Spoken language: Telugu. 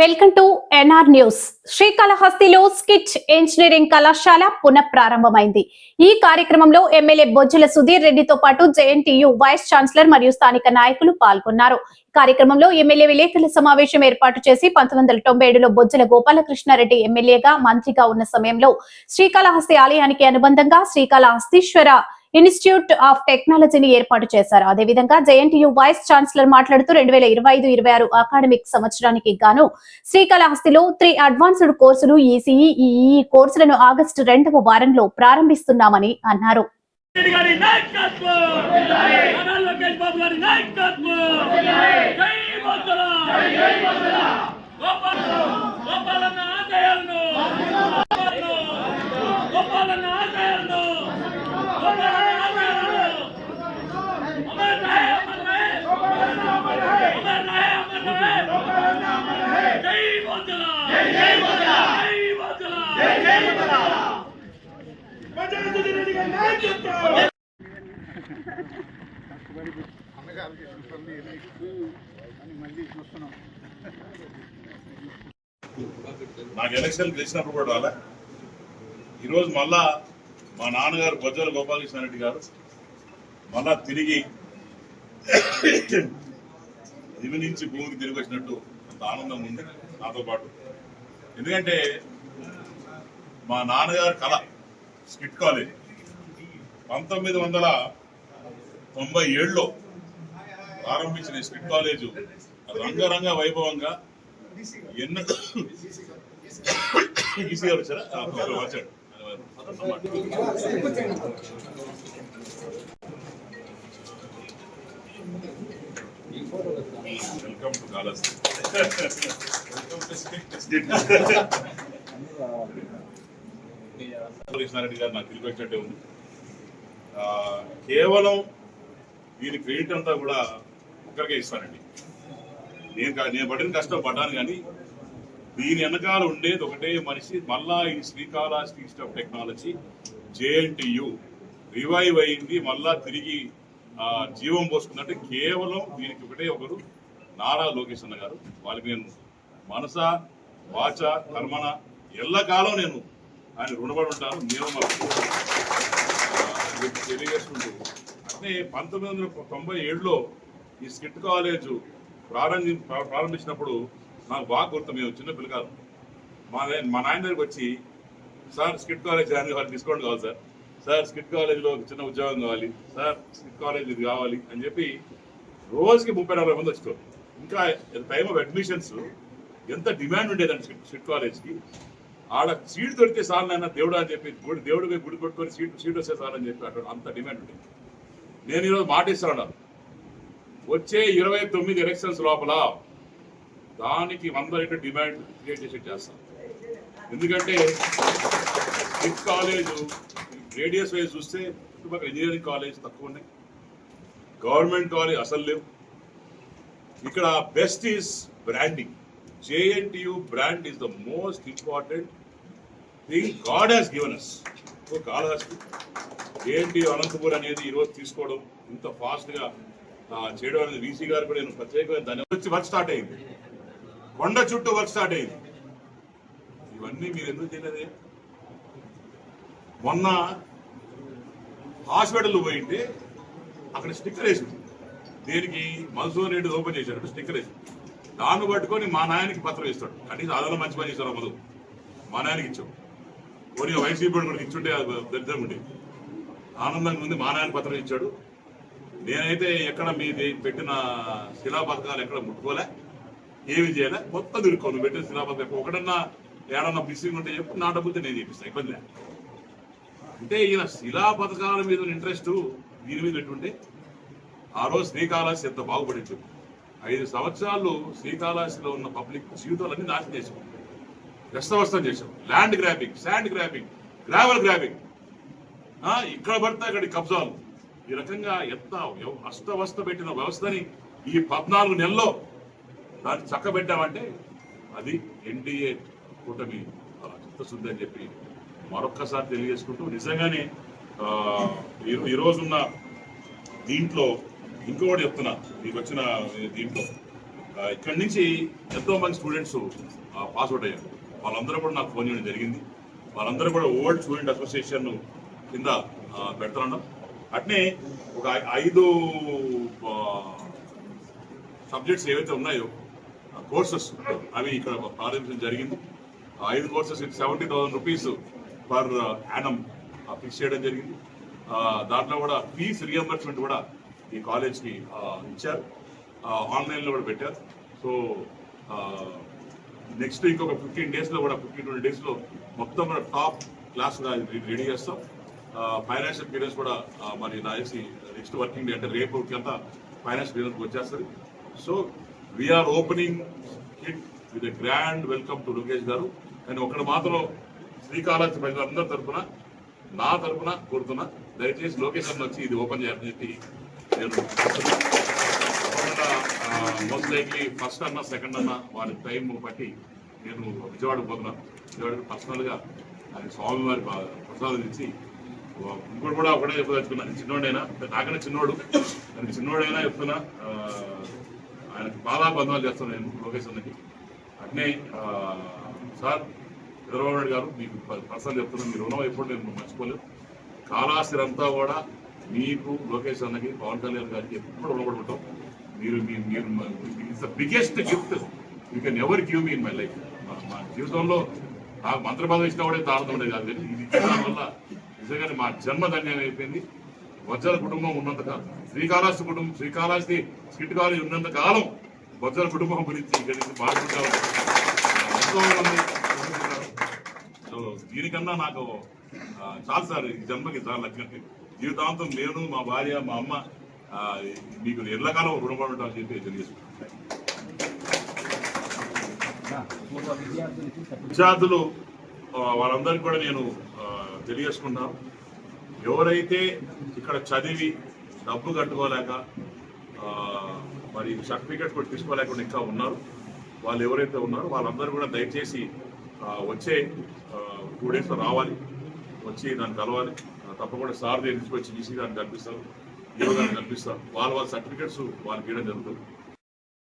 Welcome to NR news. శ్రీకాళహస్తిలో స్కిచ్ ఇంజనీరింగ్ కళాశాల పునఃప్రారంభమైంది. ఈ కార్యక్రమంలో ఎమ్మెల్యే బొజ్జల సుధీర్ రెడ్డితో పాటు జేఎన్టీయు వైస్ ఛాన్సలర్ మరియు స్థానిక నాయకులు పాల్గొన్నారు. కార్యక్రమంలో ఎమ్మెల్యే విలేకరుల సమావేశం ఏర్పాటు చేసి పంతొమ్మిది వందల తొంభై ఏడులో బొజ్జల గోపాలకృష్ణారెడ్డి ఎమ్మెల్యేగా మంత్రిగా ఉన్న సమయంలో శ్రీకాళహస్తి ఆలయానికి అనుబంధంగా శ్రీకాళహస్తీశ్వర ఇన్స్టిట్యూట్ ఆఫ్ టెక్నాలజీని ఏర్పాటు చేశారు అదేవిధంగా జేఎన్టీయూ వైస్ ఛాన్సలర్ మాట్లాడుతూ రెండు వేల ఇరవై ఐదు ఇరవై ఆరు అకాడమిక్ సంవత్సరానికి గాను శ్రీకాళహస్తిలో త్రీ అడ్వాన్స్డ్ కోర్సులు ఈసీఈ ఈ కోర్సులను ఆగస్టు రెండవ వారంలో ప్రారంభిస్తున్నామని అన్నారు నాయకత్వం నాకు ఎలక్షన్ గెలిచినప్పుడు కూడా రాలే. ఈరోజు మళ్ళా మా నాన్నగారు బొజ్జల గోపాలకృష్ణ రెడ్డి గారు మళ్ళా తిరిగి దివి నుంచి భూమికి తిరిగి వచ్చినట్టు అంత ఆనందం ఉంది నాతో పాటు. ఎందుకంటే మా నాన్నగారు కళ స్కిట్ కాలేజ్. పంతొమ్మిది వందల తొంభై ఏడులో ప్రారంభించిన స్కిట్ కాలేజు రంగరంగ వైభవంగా ఎన్నో ఈసీ గారు వచ్చారా? ఆ, ఒకరు వచ్చాడు. వెల్కమ్ టు కాలస్ కృష్ణారెడ్డి గారు నాకు వచ్చినట్టే ఉంది. కేవలం దీని క్రెడిట్ అంతా కూడా ఒక్కరికే ఇస్తానండి. నేను నేను పడిన కష్టం పడ్డాను కానీ దీని వెనకాల ఉండేది ఒకటే మనిషి మళ్ళా ఈ Srikalahasti institute of technology JNTU revive అయింది మళ్ళా తిరిగి జీవం పోసుకున్నట్టే కేవలం దీనికి ఒకటే ఒకరు నారా లోకేష్ అన్న గారు. వాళ్ళకి నేను మనస వాచ కర్మణ ఎల్లకాలం నేను ఆయన రుణపడి ఉంటాను. నేను మాకు మీకు తెలియజేసుకుంటూ పంతొమ్మిది వందల తొంభై ఏడులో ఈ స్కిట్ కాలేజ్ ప్రారంభి ప్రారంభించినప్పుడు నాకు బాగా గుర్తు మేము చిన్న పిల్లకాదు మా మా నాయన దగ్గరికి వచ్చి సార్ స్కిట్ కాలేజ్ జాయిన్ కావాలి డిస్కౌంట్ కావాలి సార్. సార్ స్కిట్ కాలేజ్లో ఒక చిన్న ఉద్యోగం కావాలి. సార్ స్కిట్ కాలేజ్ ఇది కావాలి అని చెప్పి రోజుకి ముప్పై నలభై మంది వచ్చేవారు ఇంకా టైమ్ ఆఫ్ అడ్మిషన్స్ ఎంత డిమాండ్ ఉండేదండి స్కిట్ స్కిట్ కాలేజ్కి. ఆడ సీట్ దొరికితే సార్ నాయన దేవుడు అని చెప్పి గుడి దేవుడు పోయి గుడి కొట్టుకొని సీట్ సీట్ వస్తే సార్ అని చెప్పి అక్కడ అంత డిమాండ్ ఉంది నేను ఈరోజు మాట ఇస్తున్నాను వచ్చే ఇరవై తొమ్మిది ఎలక్షన్స్ లోపల దానికి వంద రెట్లు డిమాండ్ క్రియేట్ చేసి చేస్తాం. ఎందుకంటే స్కిట్ కాలేజ్ రేడియస్ వైజ్ చూస్తే చుట్టుపక్కల ఇంజనీరింగ్ కాలేజ్ తక్కువ ఉన్నాయి. గవర్నమెంట్ కాలేజ్ అసలు లేవు. ఇక్కడ best is branding JNTU brand is the most important thing God has given us ఒక కాళహస్తి. ఏంటి అనంతపూర్ అనేది ఈరోజు తీసుకోవడం? ఇంత ఫాస్ట్గా చేయడం అనేది వీసీ గారు కూడా నేను ప్రత్యేకమైన ధన్యవాదాలు. వచ్చి వర్క్ స్టార్ట్ అయింది. కొండ చుట్టూ వర్క్ స్టార్ట్ అయింది. ఇవన్నీ మీరు ఎందుకు చేయలేదే మొన్న హాస్పిటల్ పోయింటే అక్కడ స్టిక్కర్ వేసింది. దేనికి? మధుసూదన్ రెడ్డి ఓపెన్ చేశాడు స్టిక్కర్ వేసి దాన్ని పట్టుకొని మా నాయనకి పత్రం ఇస్తాడు. కనీసం అదన మంచి పని చేశారు మధు మా నాయనకి ఇచ్చాం పోనీ వైసీపీ కూడా ఇచ్చుంటే అది దరిద్రం ఉండే ఆనందంగా ఉంది మా నాయన పత్రం ఇచ్చాడు. నేనైతే ఎక్కడ మీది పెట్టిన శిలా పథకాలు ఎక్కడ ముట్టుకోలే ఏమి చేయలే. మొత్తం తిరుక్కో నువ్వు పెట్టిన శిలా పథకం ఒకటన్నా ఏడన్నా మిస్సింగ్ ఉంటే చెప్పు నా డబ్బులతో నేను చేపిస్తాను ఇబ్బంది లేదు. అంటే ఈయన శిలా పథకాల మీద ఇంట్రెస్ట్ దీని మీద పెట్టుంటే ఆ రోజు శ్రీకాళహస్తి ఎంత బాగుపడింది ఐదు సంవత్సరాలు శ్రీకాళహస్తిలో ఉన్న పబ్లిక్ జీవితాలన్నీ నాశనం చేశాం వ్యస్తవస్తం చేశాం. Land grabbing sand grabbing gravel grabbing ఇక్కడ పడితే అక్కడి కబ్జాలు. ఈ రకంగా ఎంత వ్యవ- అస్తవస్త పెట్టిన వ్యవస్థని ఈ పద్నాలుగు నెలల్లో దాన్ని చక్కబెట్టామంటే అది ఎన్డీఏ కూటమి చిత్తశుద్ధి అని చెప్పి మరొక్కసారి తెలియజేసుకుంటూ నిజంగానే ఈరోజున్న దీంట్లో ఇంకోటి చెప్తున్నా మీకు వచ్చిన దీంట్లో. ఇక్కడి నుంచి ఎంతో మంది స్టూడెంట్స్ పాస్ అవుట్ అయ్యారు. వాళ్ళందరూ కూడా నాకు ఫోన్ చేయడం జరిగింది. వాళ్ళందరూ కూడా ఓల్డ్ స్టూడెంట్ అసోసియేషన్ కింద పెడుతున్నాం అట్నే ఒక ఐదు సబ్జెక్ట్స్ ఏవైతే ఉన్నాయో కోర్సెస్ అవి ఇక్కడ ప్రారంభించడం జరిగింది. ఆ ఐదు courses seventy thousand rupees per annum fix చేయడం జరిగింది. దాంట్లో కూడా ఫీజ్ రియంబర్స్మెంట్ కూడా ఈ కాలేజ్కి ఇచ్చారు. ఆన్లైన్లో కూడా పెట్టారు. సో నెక్స్ట్ ఇంకొక ఫిఫ్టీన్ డేస్లో కూడా ఫిఫ్టీన్ ట్వంటీ డేస్లో మొత్తం కూడా టాప్ క్లాస్ కూడా రెడీ చేస్తాం. ఫైనాన్షియల్ పీరియడ్స్ కూడా మరి నా నెక్స్ట్ వర్కింగ్ డే అంటే రేపు అంతా ఫైనాన్షియల్ పీరియడ్కి వచ్చేస్తుంది. So we are opening kit with a grand welcome to Lokesh garu. నేను ఒకటి మాత్రం శ్రీకాళహస్తి ప్రజలందరి తరఫున నా తరఫున కోరుతున్నా దయచేసి లోకేష్ అన్న వచ్చి ఇది ఓపెన్ చేయాలని చెప్పి నేను మోస్ట్ లైక్లీ ఫస్ట్ అన్న సెకండ్ అన్న వారి టైం బట్టి నేను విజయవాడ పోతున్నాను విజయవాడకి పర్సనల్గా ఆయన స్వామివారి ప్రసాదం ఇచ్చి ఇంకోటి కూడా ఒకటే చెప్పదలుచుకున్నాను చిన్నోడైనా నాకనే చిన్నోడు. నేను చిన్నోడైనా చెప్తున్నా ఆయనకి పాదాబంధనాలు చేస్తాను నేను లోకేష్ అన్నకి. అట్నే సార్ చంద్రబాబు నాయుడు గారు మీకు పర్సనల్ చెప్తున్నాను మీ రుణం ఎప్పుడు నేను మర్చిపోలేదు కాలాస్తి అంతా కూడా మీకు లోకేష్ అన్నకి పవన్ కళ్యాణ్ గారికి ఎప్పుడు రుణపడి ఉంటాం. మీరు మీ- మీరు it's the biggest gift you can ever give me in my life మా జీవితంలో నాకు మంత్ర పదవి ఇచ్చిన కూడా తారతం కాదు ఇది ఇచ్చడం వల్ల నిజంగానే మా జన్మ ధన్యం అయిపోయింది. వజ్ర కుటుంబం ఉన్నంత కాలం శ్రీకాళహస్తి కుటుంబం శ్రీకాళహస్తి స్కిట్ కాలేజ్ ఉన్నంత కాలం వజ్ర కుటుంబం గురించి ఇక్కడి నుంచి మాట్లాడుతూ ఎంతో మంది సో దీనికన్నా నాకు చాలా చాలు సార్ ఈ జన్మకి చాలా లక్ష్యం. జీవితాంతం నేను మా భార్య మా అమ్మ మీకు మీకు ఎల్లకాలం రుణపడి ఉంటామని చెప్పి తెలియజేస్తున్నాను విద్యార్థులు వారందరికీ వాళ్ళందరికీ కూడా నేను తెలియజేసుకున్నాను ఎవరైతే ఇక్కడ చదివి డబ్బు కట్టుకోలేక మరి సర్టిఫికేట్ కూడా తీసుకోలేకుండా ఇంకా ఉన్నారు వాళ్ళు ఎవరైతే ఉన్నారో వాళ్ళందరూ కూడా దయచేసి వచ్చే టూ డేస్లో రావాలి. వచ్చి దాన్ని కలవాలి. తప్పకుండా సార్ దగ్గర తీసుకొచ్చి ఈసీ దాన్ని కనిపిస్తారు ఈరో కల్పిస్తారు వాళ్ళ వాళ్ళ సర్టిఫికెట్స్ వాళ్ళకి ఇవ్వడం జరుగుతుంది.